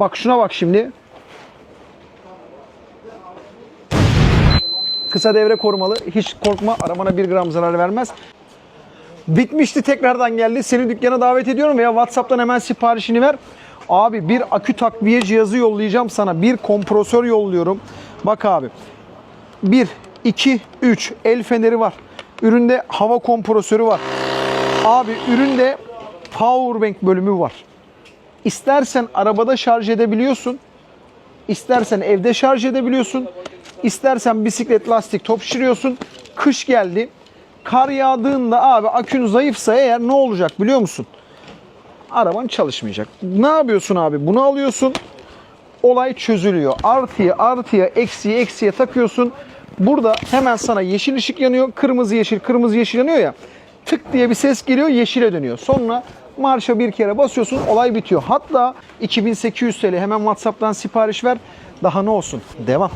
Bak şuna bak şimdi. Kısa devre korumalı. Hiç korkma. Arabana 1 gram zarar vermez. Bitmişti tekrardan geldi. Seni dükkana davet ediyorum veya WhatsApp'tan hemen siparişini ver. Abi bir akü takviye cihazı yollayacağım sana. Bir kompresör yolluyorum. Bak abi. 1, 2, 3 el feneri var. Üründe hava kompresörü var. Abi üründe powerbank bölümü var. İstersen arabada şarj edebiliyorsun. İstersen evde şarj edebiliyorsun. İstersen bisiklet lastik top şişiriyorsun. Kış geldi. Kar yağdığında abi akün zayıfsa eğer ne olacak biliyor musun? Araban çalışmayacak. Ne yapıyorsun abi? Bunu alıyorsun. Olay çözülüyor. Artıya artıya eksiye eksiye takıyorsun. Burada hemen sana yeşil ışık yanıyor. Kırmızı yeşil kırmızı yeşil yanıyor ya. Tık diye bir ses geliyor yeşile dönüyor. Sonra marşa bir kere basıyorsun olay bitiyor. Hatta 2800 TL hemen WhatsApp'tan sipariş ver. Daha ne olsun? Devam.